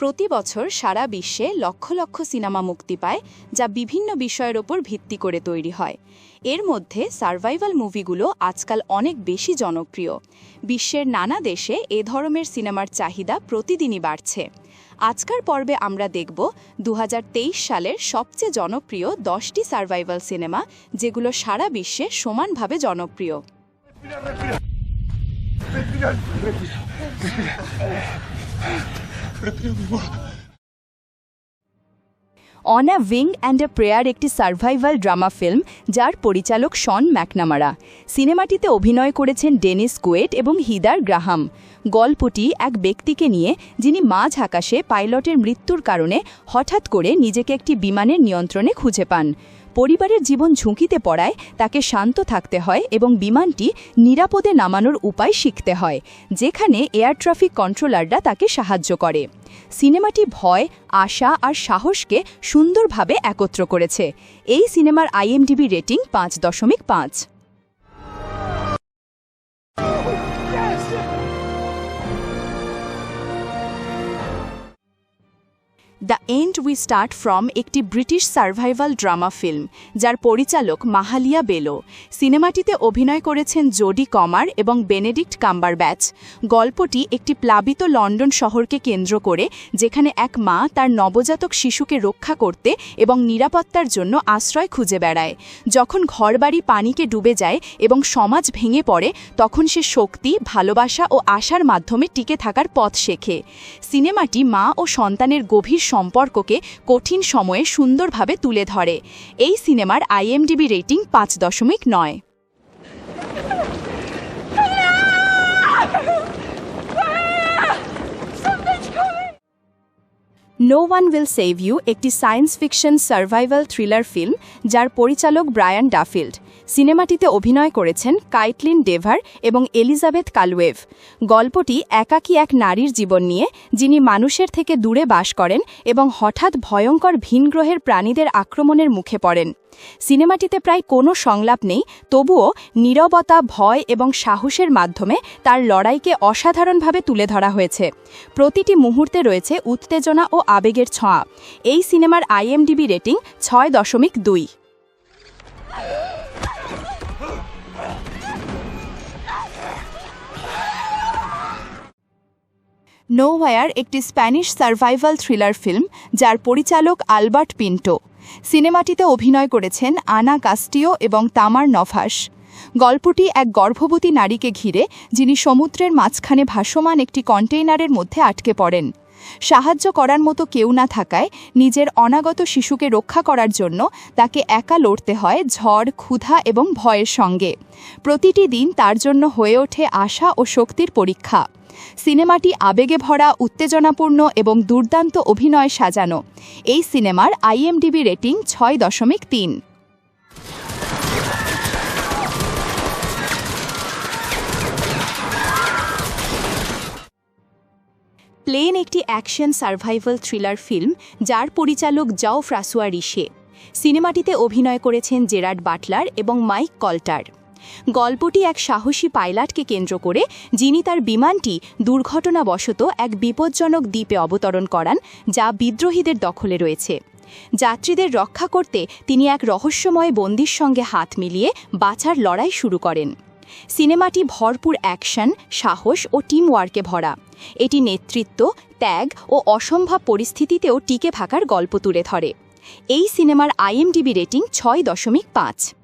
প্রতি বছর সারা বিশ্বে লক্ষ লক্ষ সিনেমা মুক্তি পায়, যা বিভিন্ন বিষয়ের ওপর ভিত্তি করে তৈরি হয়। এর মধ্যে সার্ভাইভাল মুভিগুলো আজকাল অনেক বেশি জনপ্রিয়। বিশ্বের নানা দেশে এ ধরনের সিনেমার চাহিদা প্রতিদিনই বাড়ছে। আজকার পর্বে আমরা দেখব দু হাজার তেইশ সালের সবচেয়ে জনপ্রিয় দশটি সার্ভাইভাল সিনেমা, যেগুলো সারা বিশ্বে সমানভাবে জনপ্রিয়। On a wing and a prayer একটি সার্ভাইভাল ড্রামা ফিল্ম, যার পরিচালক শন ম্যাকনামারা। সিনেমাটিতে অভিনয় করেছেন ডেনিস কুয়েট এবং হিদার গ্রাহাম। গল্পটি এক ব্যক্তিকে নিয়ে, যিনি মাঝ আকাশে পাইলটের মৃত্যুর কারণে হঠাৎ করে নিজেকে একটি বিমানের নিয়ন্ত্রণে খুঁজে পান। পরিবারের জীবন ঝুঁকিতে পড়ায় তাকে শান্ত থাকতে হয় এবং বিমানটি নিরাপদে নামানোর উপায় শিখতে হয়, যেখানে এয়ার ট্রাফিক কন্ট্রোলাররা তাকে সাহায্য করে। সিনেমাটি ভয়, আশা আর সাহসকে সুন্দরভাবে একত্র করেছে। এই সিনেমার আইএমডিবি রেটিং পাঁচ দশমিক পাঁচ। The end we start from একটি ব্রিটিশ সার্ভাইভাল ড্রামা ফিল্ম যার পরিচালক মাহালিয়া বেলো। সিনেমাটিতে অভিনয় করেছেন জোডি কমার এবং বেনেডিক্ট কাম্বার ব্যাচ গল্পটি একটি প্লাবিত লন্ডন শহরকে কেন্দ্র করে, যেখানে এক মা তার নবজাতক শিশুকে রক্ষা করতে এবং নিরাপত্তার জন্য আশ্রয় খুঁজে বেড়ায়। যখন ঘরবাড়ি পানিকে ডুবে যায় এবং সমাজ ভেঙে পড়ে, তখন সে শক্তি, ভালোবাসা ও আশার মাধ্যমে টিকে থাকার পথ শেখে। সিনেমাটি মা ও সন্তানের গভীর সম্পর্ককে কঠিন সময়ে সুন্দরভাবে তুলে ধরে। এই সিনেমার আইএমডিবি রেটিং পাঁচ দশমিক নয়। No one will save you একটি science fiction survival thriller film যার পরিচালক ব্রায়ান ডাফিল্ড। সিনেমাটিতে অভিনয় করেছেন কাইটলিন ডেভার এবং এলিজাবেথ কালওয়েভ। গল্পটি একাকী এক নারীর জীবন নিয়ে, যিনি মানুষের থেকে দূরে বাস করেন এবং হঠাৎ ভয়ঙ্কর ভিনগ্রহের প্রাণীদের আক্রমণের মুখে পড়েন। সিনেমাটিতে প্রায় কোনো সংলাপ নেই, তবুও নীরবতা, ভয় এবং সাহসের মাধ্যমে তার লড়াইকে অসাধারণভাবে তুলে ধরা হয়েছে। প্রতিটি মুহূর্তে রয়েছে উত্তেজনা ও আবেগের ছোঁয়া। এই সিনেমার আইএমডিবি রেটিং ছয় দশমিক দুই। নোওয়ার একটি স্প্যানিশ সার্ভাইভাল থ্রিলার ফিল্ম, যার পরিচালক আলবার্ট পিন্টো। সিনেমাটিতে অভিনয় করেছেন আনা কাস্টিও এবং তামার নভাস। গল্পটি এক গর্ভবতী নারীকে ঘিরে, যিনি সমুদ্রের মাঝখানে ভাসমান একটি কন্টেইনারের মধ্যে আটকে পড়েন। সাহায্য করার মতো কেউ না থাকায় নিজের অনাগত শিশুকে রক্ষা করার জন্য তাকে একা লড়তে হয় ঝড়, ক্ষুধা এবং ভয়ের সঙ্গে। প্রতিটি দিন তার জন্য হয়ে ওঠে আশা ও শক্তির পরীক্ষা। সিনেমাটি আবেগে ভরা, উত্তেজনাপূর্ণ এবং দুর্দান্ত অভিনয় সাজানো। এই সিনেমার আইএমডিবি রেটিং ছয় দশমিক তিন। প্লেন একটি অ্যাকশন সার্ভাইভাল থ্রিলার ফিল্ম যার পরিচালক জাও ফ্রাসুয়া রিশে। সিনেমাটিতে অভিনয় করেছেন জেরার্ড বাটলার এবং মাইক কল্টার। গল্পটি এক সাহসী পাইলটকে কেন্দ্র করে যিনি তার বিমানটি দুর্ঘটনাবশত এক বিপজ্জনক দ্বীপে অবতরণ করান যা বিদ্রোহীদের দখলে রয়েছে। যাত্রীদের রক্ষা করতে তিনি এক রহস্যময় বন্দির সঙ্গে হাত মিলিয়ে বাঁচার লড়াই শুরু করেন। সিনেমাটি ভরপুর অ্যাকশন, সাহস ও টিম ওয়ার্কে ভরা। এটি নেতৃত্ব, ত্যাগ ও অসম্ভব পরিস্থিতিতেও টিকে থাকার গল্প তুলে ধরে। এই সিনেমার আইএমডিবি রেটিং ছয় দশমিক পাঁচ।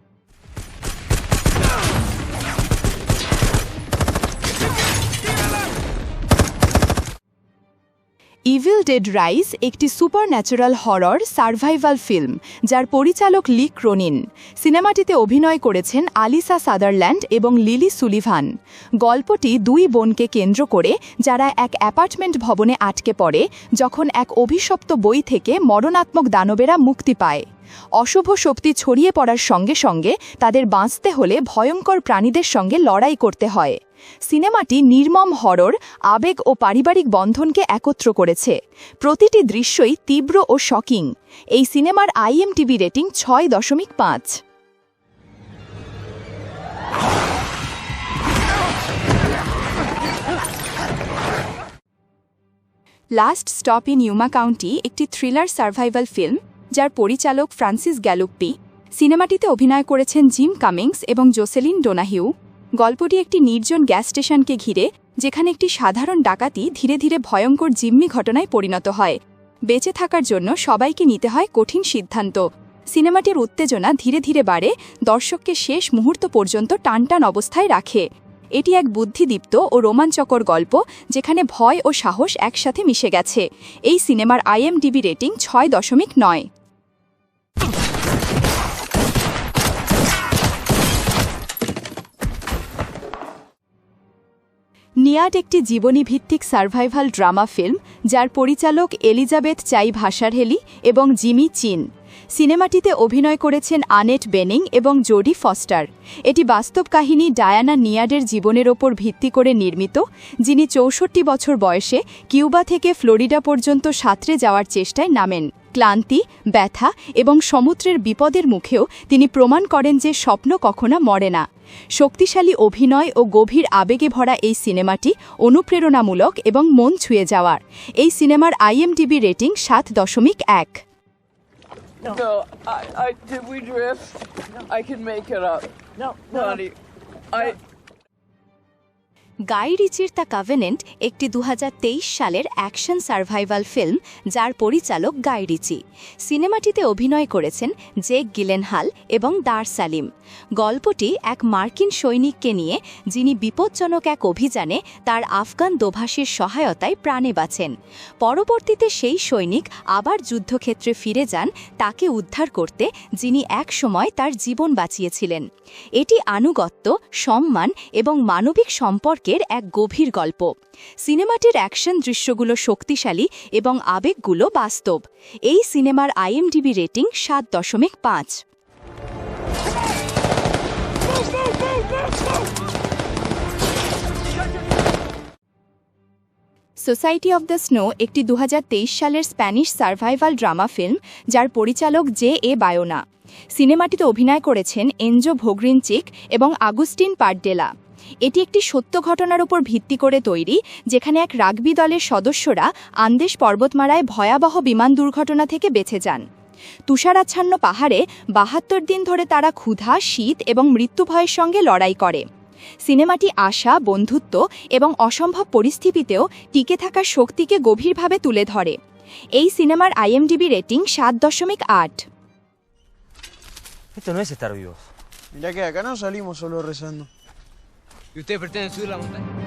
ইভিল ডেড রাইস একটি supernatural horror survival film যার পরিচালক লি ক্রোনিন সিনেমাটিতে অভিনয় করেছেন আলিসা সাদারল্যান্ড এবং লিলি সুলিভান গল্পটি দুই বোনকে কেন্দ্র করে, যারা এক অ্যাপার্টমেন্ট ভবনে আটকে পড়ে, যখন এক অভিশপ্ত বই থেকে মরণাত্মক দানবেরা মুক্তি পায়। অশুভ শক্তি ছড়িয়ে পড়ার সঙ্গে সঙ্গে তাদের বাঁচতে হলে ভয়ঙ্কর প্রাণীদের সঙ্গে লড়াই করতে হয়। সিনেমাটি নির্মম হরর, আবেগ ও পারিবারিক বন্ধনকে একত্র করেছে। প্রতিটি দৃশ্যই তীব্র ও শকিং। এই সিনেমার আইএমটিভি রেটিং ছয় দশমিক পাঁচ। Last Stop in Yuma County একটি থ্রিলার সার্ভাইভাল ফিল্ম। যার পরিচালক ফ্রান্সিস গ্যালুপ্পি, সিনেমাটিতে অভিনয় করেছেন জিম কামিংস এবং জোসেলিন ডোনাহিউ। গল্পটি একটি নির্জন গ্যাস স্টেশনকে ঘিরে, যেখানে একটি সাধারণ ডাকাতি ধীরে ধীরে ভয়ঙ্কর জিম্মি ঘটনায় পরিণত হয়। বেঁচে থাকার জন্য সবাইকে নিতে হয় কঠিন সিদ্ধান্ত। সিনেমাটির উত্তেজনা ধীরে ধীরে বাড়ে, দর্শককে শেষ মুহূর্ত পর্যন্ত টানটান অবস্থায় রাখে। এটি এক বুদ্ধিদীপ্ত ও রোমাঞ্চকর গল্প, যেখানে ভয় ও সাহস একসাথে মিশে গেছে। এই সিনেমার আইএমডিবি রেটিং ছয় দশমিক নয়। নিয়াট একটি জীবনীভিত্তিক সার্ভাইভাল ড্রামা ফিল্ম যার পরিচালক এলিজাবেথ চাই ভাষারহেলি এবং জিমি চিন। সিনেমাটিতে অভিনয় করেছেন আনেট বেনিং এবং জোডি ফস্টার। এটি বাস্তব কাহিনী ডায়ানা নিয়াডের জীবনের ওপর ভিত্তি করে নির্মিত, যিনি চৌষট্টি বছর বয়সে কিউবা থেকে ফ্লোরিডা পর্যন্ত সাঁতরে যাওয়ার চেষ্টায় নামেন। ক্লান্তি, ব্যথা এবং সমুদ্রের বিপদের মুখেও তিনি প্রমাণ করেন যে স্বপ্ন কখনো মরে না। শক্তিশালী অভিনয় ও গভীর আবেগে ভরা এই সিনেমাটি অনুপ্রেরণামূলক এবং মন ছুঁয়ে যাওয়ার। এই সিনেমার আইএমডিবি রেটিং সাত দশমিক এক। No, I, I did we drift? I can make it up. No, Honey, I Guy রিচির the কাভেনেন্ট একটি দু হাজার তেইশ সালের অ্যাকশন সার্ভাইভাল ফিল্ম যার পরিচালক গাই রিচি সিনেমাটিতে অভিনয় করেছেন জেক গিলেনহাল এবং দার সালিম। গল্পটি এক মার্কিন সৈনিককে নিয়ে, যিনি বিপজ্জনক এক অভিযানে তার আফগান দোভাষীর সহায়তায় প্রাণে বাঁচেন। পরবর্তীতে সেই সৈনিক আবার যুদ্ধক্ষেত্রে ফিরে যান তাকে উদ্ধার করতে, যিনি এক সময় তার জীবন বাঁচিয়েছিলেন। এটি আনুগত্য, সম্মান এবং মানবিক সম্পর্কের এক গভীর গল্প। সিনেমাটির অ্যাকশন দৃশ্যগুলো শক্তিশালী এবং আবেগগুলো বাস্তব। এই সিনেমার আইএমডিবি রেটিং সাত দশমিক পাঁচ। সোসাইটি অব দ্য স্নো একটি দু হাজার তেইশ সালের স্প্যানিশ সার্ভাইভাল ড্রামা ফিল্ম, যার পরিচালক জে এ বায়োনা। সিনেমাটিতে অভিনয় করেছেন এনজো ভোগ্রিনচিক এবং আগুস্টিন পার্ডেলা। এটি একটি সত্য ঘটনার উপর ভিত্তি করে তৈরি যেখানে এক রাগবি দলের সদস্যরা আন্দেশ পর্বতমালায় ভয়াবহ বিমান দুর্ঘটনা থেকে বেঁচে যান তুষারাচ্ছন্ন পাহাড়ে বাহাত্তর দিন ধরে তারা ক্ষুধা শীত এবং মৃত্যু ভয়ের সঙ্গে লড়াই করে সিনেমাটি আশা বন্ধুত্ব এবং অসম্ভব পরিস্থিতিতেও টিকে থাকার শক্তিকে গভীরভাবে তুলে ধরে এই সিনেমার আইএমডিবি রেটিং সাত দশমিক আট Esto no es estar vivos. Mirá que acá no salimos solo rezando. E o teu subir a montanha?